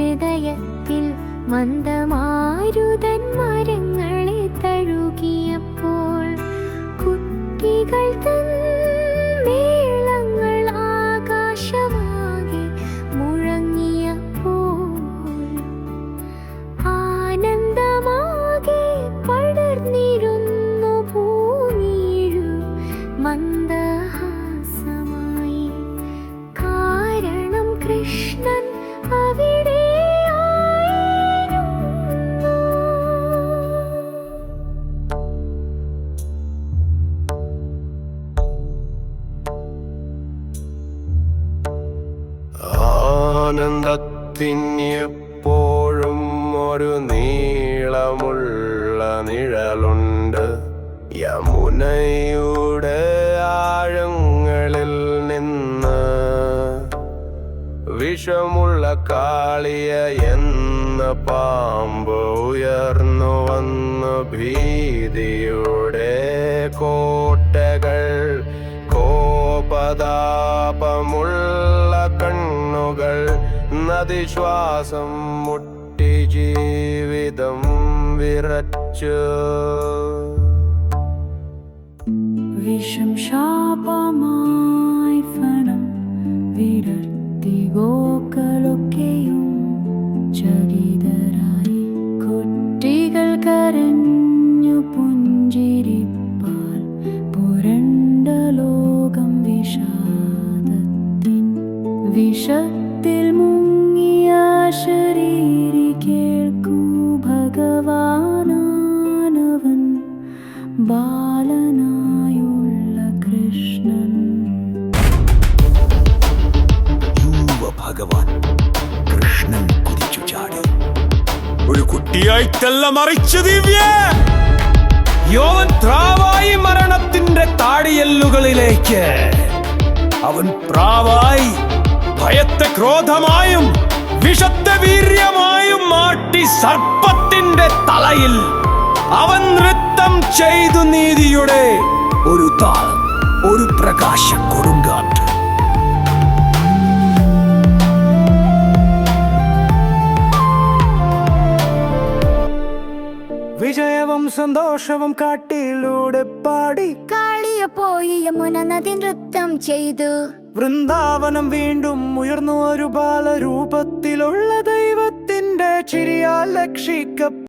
ഹൃദയത്തിൽ മന്ദമാരുതൻ മരങ്ങളെ തഴുകിയപ്പോൾ കുട്ടികൾ മന്ദഹാസമായി. കാരണം കൃഷ്ണൻ അവിടെ ലോകത്തിനെപ്പോഴും ഒരു നീളമുള്ള നിഴലുണ്ട്. യമുനയുടെ ആഴങ്ങളിൽ നിന്ന് വിഷമുള്ള കാളിയ എന്ന പാമ്പ് ഉയർന്നു വന്നു. ഭീതിയുടെ കോട്ടകൾ കോപതാപമുള്ള നദിശ്വാസം മുട്ടി ജീവിതം വിറച്ചു. വിഷം ശാപമായി ഫണം വിടർത്തി ഗോക്കളൊക്കെയും ചരിതരായി കുട്ടികൾ കരഞ്ഞു പുഞ്ചിരിപ്പാൽ ലോകം വിഷാദത്തിൻ വിഷത്തിൽ മുങ്ങിയ ബാലനായുള്ള കൃഷ്ണൻ. ഭഗവാൻ കൃഷ്ണൻ കുതിച്ചു ചാടി. ഒരു കുട്ടിയായിട്ടല്ല മറിച്ചു ദിവ്യ. യോവൻ ത്രാവായി മരണത്തിന്റെ താടിയല്ലുകളിലേക്ക്. അവൻ പ്രാവായി ഭയത്തെ ക്രോധമായും വിഷത്തെ വീര്യമായും മാട്ടി സർപ്പത്തിന്റെ തലയിൽ അവൻ ചെയ്തു നീതിയുടെ ഒരു താളം ഒരു പ്രകാശ കൊടുങ്കാറ്റ്. വിജയവും സന്തോഷവും കാട്ടിലൂടെ പാടി. കാളിയ പോയി യമുന നദി നൃത്തം ചെയ്തു. വൃന്ദാവനം വീണ്ടും ഉയർന്നു ഒരു ബാലരൂപത്തിലുള്ള ദൈവത്തിന്റെ ചിരിയാൽ രക്ഷിക്ക